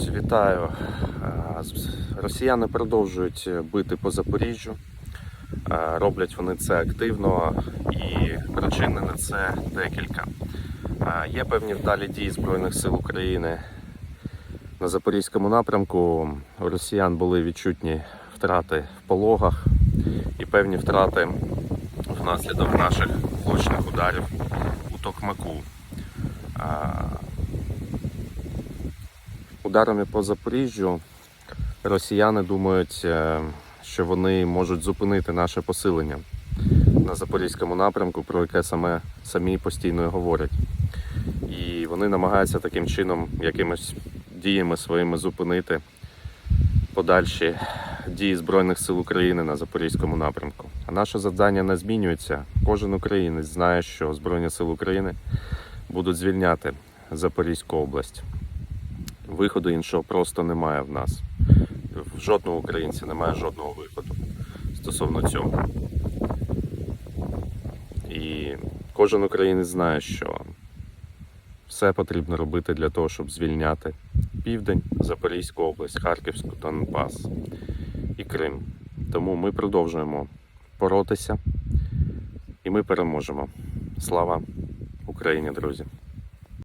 Друзі, вітаю. Росіяни продовжують бити по Запоріжжю. Роблять вони це активно і причин на це декілька. Є певні вдалі дії Збройних сил України на Запорізькому напрямку. У росіян були відчутні втрати в пологах і певні втрати внаслідок наших влучних ударів у Токмаку. Ударами по Запоріжжю росіяни думають, е, що вони можуть зупинити наше посилення на запорізькому напрямку, про яке саме самі постійно говорять. І вони намагаються таким чином, якимись діями своїми зупинити подальші дії Збройних сил України на запорізькому напрямку. А наше завдання не змінюється. Кожен українець знає, що Збройні сили України будуть звільняти Запорізьку область. Виходу іншого просто немає в нас. В жодного українця немає жодного виходу стосовно цього. І кожен українець знає, що все потрібно робити для того, щоб звільняти Південь, Запорізьку область, Харківську, Донбас і Крим. Тому ми продовжуємо боротися і ми переможемо. Слава Україні, друзі!